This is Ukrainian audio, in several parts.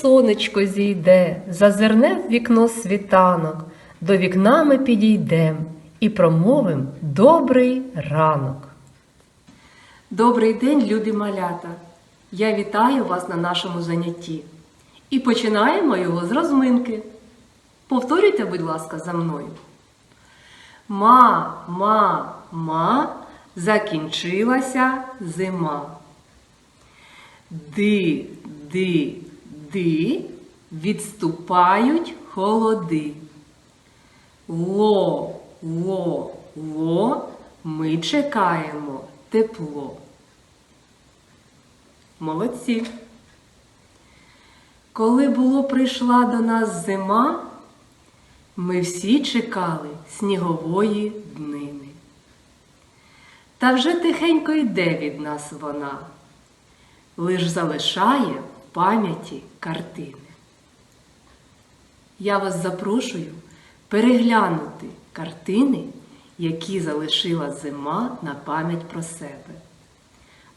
сонечко зійде, зазирне в вікно світанок, до вікна ми підійдем і промовим добрий ранок. Добрий день, любі малята! Я вітаю вас на нашому занятті. І починаємо його з розминки. Повторюйте, будь ласка, за мною. Ма, ма, ма, закінчилася зима. Ди, ди, ди, відступають холоди. Ло, ло, ло, ми чекаємо тепло. Молодці. Коли було прийшла до нас зима, ми всі чекали снігової днини. Та вже тихенько йде від нас вона, лиш залишає пам'яті картини. Я вас запрошую переглянути картини, які залишила зима на пам'ять про себе.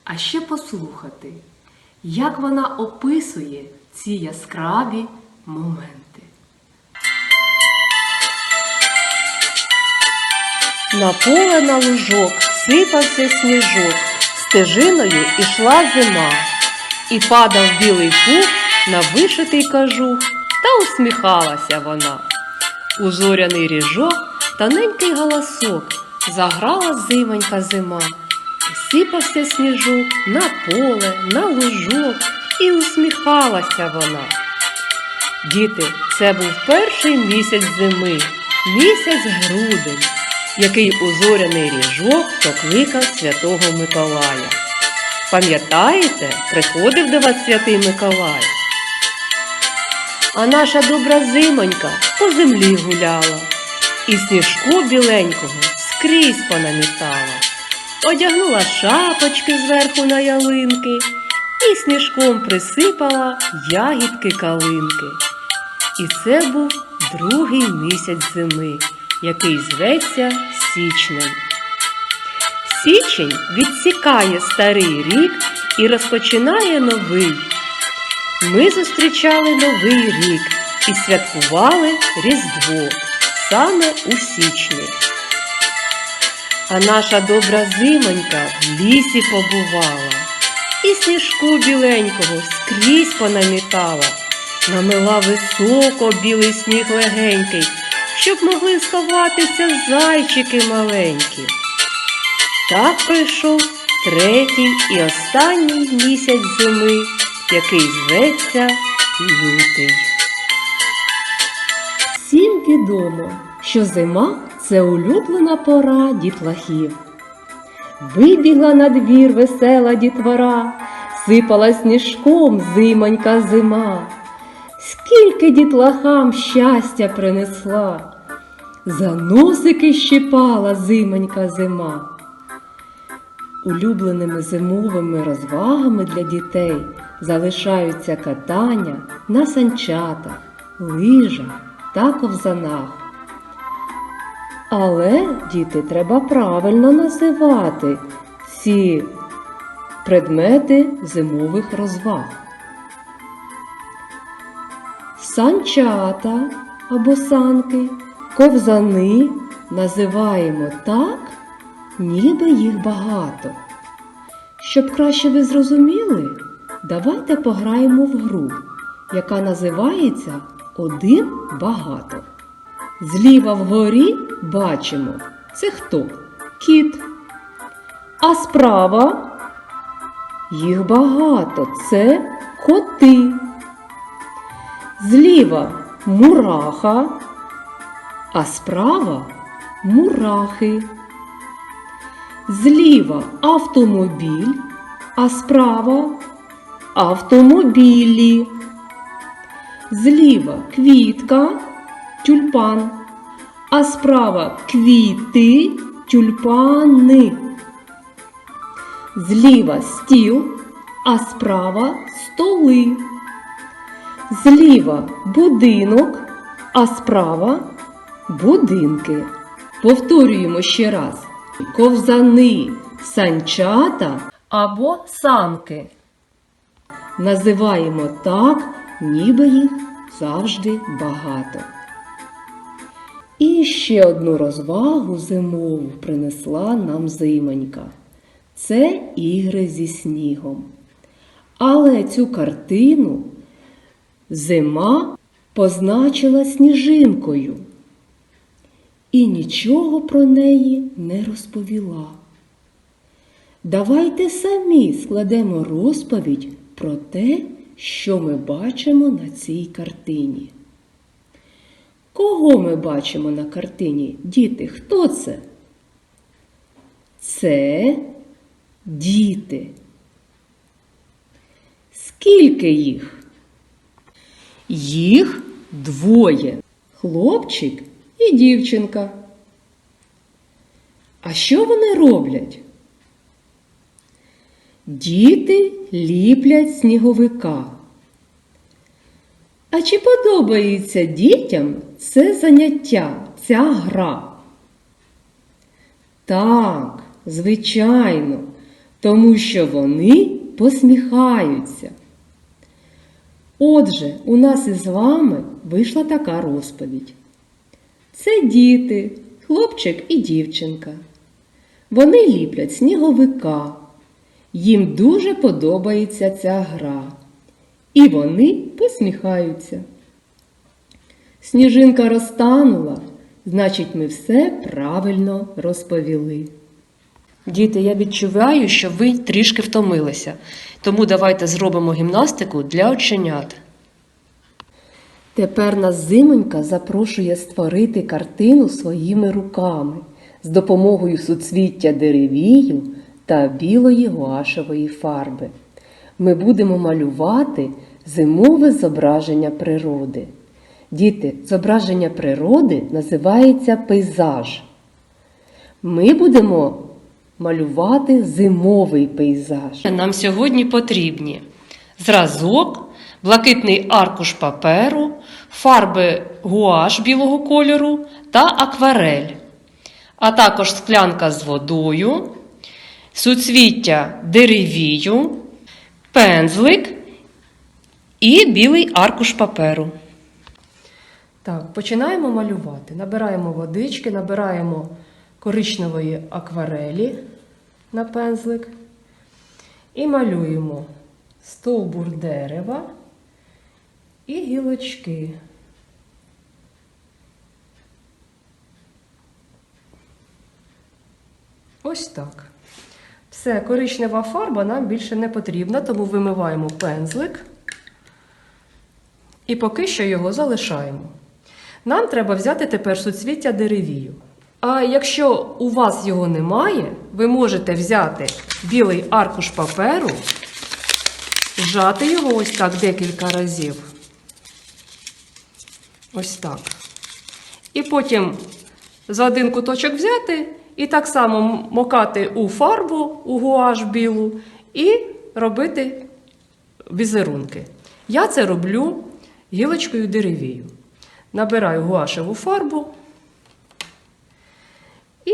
А ще послухати, як вона описує ці яскраві моменти. На поле на лужок сипався сніжок, стежиною ішла зима, і падав білий пух на вишитий кажух, та усміхалася вона. У зоряний ріжок тоненький галасок заграла зимонька зима, і сипався сніжок на поле, на лужок, і усміхалася вона. Діти, це був перший місяць зими, місяць грудень, який у зоряний ріжок покликав святого Миколая. Пам'ятаєте, приходив до вас святий Миколай? А наша добра зимонька по землі гуляла, і сніжку біленького скрізь понамітала, одягнула шапочки зверху на ялинки і сніжком присипала ягідки калинки. І це був другий місяць зими, який зветься січнем. Січень відсікає старий рік і розпочинає новий. Ми зустрічали новий рік і святкували Різдво саме у січні. А наша добра зимонька в лісі побувала, і сніжку біленького скрізь понамітала, намила високо білий сніг легенький, щоб могли сховатися зайчики маленькі. Так пройшов третій і останній місяць зими, який зветься лютий. Всім відомо, що зима це улюблена пора дітлахів. Вибігла на двір весела дітвора, сипала сніжком зимонька зима. Скільки дітлахам щастя принесла, за носики щипала зимонька зима. Улюбленими зимовими розвагами для дітей залишаються катання на санчатах, лижах та ковзанах. Але діти треба правильно називати ці предмети зимових розваг. Санчата або санки, ковзани називаємо так, ніби їх багато. Щоб краще ви зрозуміли, давайте пограємо в гру, яка називається Один багато. Зліва вгорі бачимо це хто? Кіт. А справа їх багато. Це коти. Зліва мураха, а справа мурахи. Зліва автомобіль, а справа автомобілі. Зліва квітка, тюльпан, а справа квіти, тюльпани. Зліва стіл, а справа столи. Зліва будинок, а справа будинки. Повторюємо ще раз: ковзани, санчата або санки. Називаємо так, ніби їх завжди багато. І ще одну розвагу зимову принесла нам зимонька. Це ігри зі снігом. Але цю картину зима позначила сніжинкою і нічого про неї не розповіла. Давайте самі складемо розповідь про те, що ми бачимо на цій картині. Кого ми бачимо на картині? Діти, хто це? Це діти. Скільки їх? Їх двоє. Хлопчик і дівчинка. А що вони роблять? Діти ліплять сніговика. А чи подобається дітям це заняття, ця гра? Так, звичайно, тому що вони посміхаються. Отже, у нас із вами вийшла така розповідь. Це діти, хлопчик і дівчинка. Вони ліплять сніговика. Їм дуже подобається ця гра. І вони посміхаються. Сніжинка розтанула, значить, ми все правильно розповіли. Діти, я відчуваю, що ви трішки втомилися, тому давайте зробимо гімнастику для оченят. Тепер нас зимонька запрошує створити картину своїми руками з допомогою суцвіття деревію та білої гуашевої фарби. Ми будемо малювати зимове зображення природи. Діти, зображення природи називається пейзаж. Ми будемо малювати зимовий пейзаж. Нам сьогодні потрібні зразок, блакитний аркуш паперу, фарби гуаш білого кольору та акварель, а також склянка з водою, суцвіття деревію, пензлик і білий аркуш паперу. Так, починаємо малювати. Набираємо водички, набираємо коричневої акварелі на пензлик і малюємо стовбур дерева і гілочки. Ось так. Все, коричнева фарба нам більше не потрібна, тому вимиваємо пензлик і поки що його залишаємо. Нам треба взяти тепер суцвіття деревію. А якщо у вас його немає, ви можете взяти білий аркуш паперу, зжати його ось так декілька разів. Ось так. І потім за один куточок взяти і так само мокати у фарбу, у гуаш білу, і робити візерунки. Я це роблю гілочкою деревію. Набираю гуашеву фарбу. І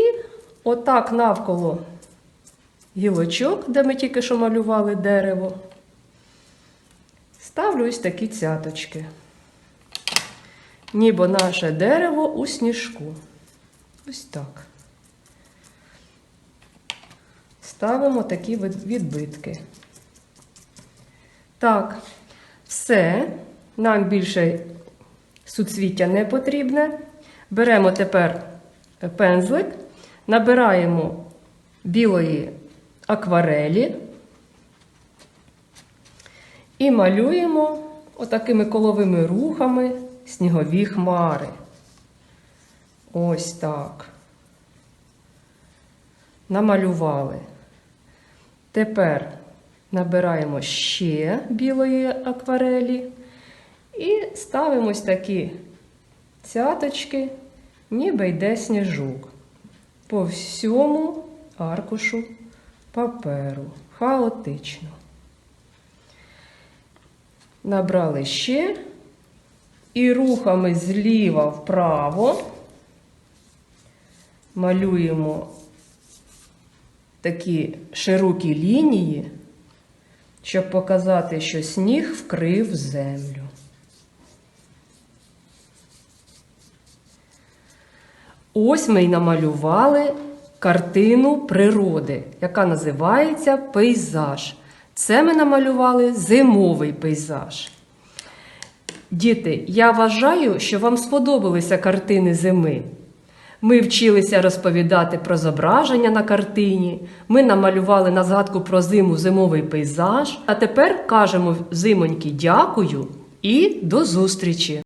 отак навколо гілочок, де ми тільки що малювали дерево, ставлю ось такі цяточки. Ніби наше дерево у сніжку. Ось так. Ставимо такі відбитки. Так, все. Нам більше суцвіття не потрібне. Беремо тепер пензлик, набираємо білої акварелі і малюємо отакими коловими рухами снігові хмари. Ось так. Намалювали. Тепер набираємо ще білої акварелі і ставимо такі цяточки, ніби йде сніжок по всьому аркушу паперу. Хаотично. Набрали ще і рухами зліва вправо малюємо такі широкі лінії, щоб показати, що сніг вкрив землю. Ось ми й намалювали картину природи, яка називається пейзаж. Це ми намалювали зимовий пейзаж. Діти, я вважаю, що вам сподобалися картини зими. Ми вчилися розповідати про зображення на картині. Ми намалювали на згадку про зиму зимовий пейзаж. А тепер кажемо зимоньки дякую і до зустрічі!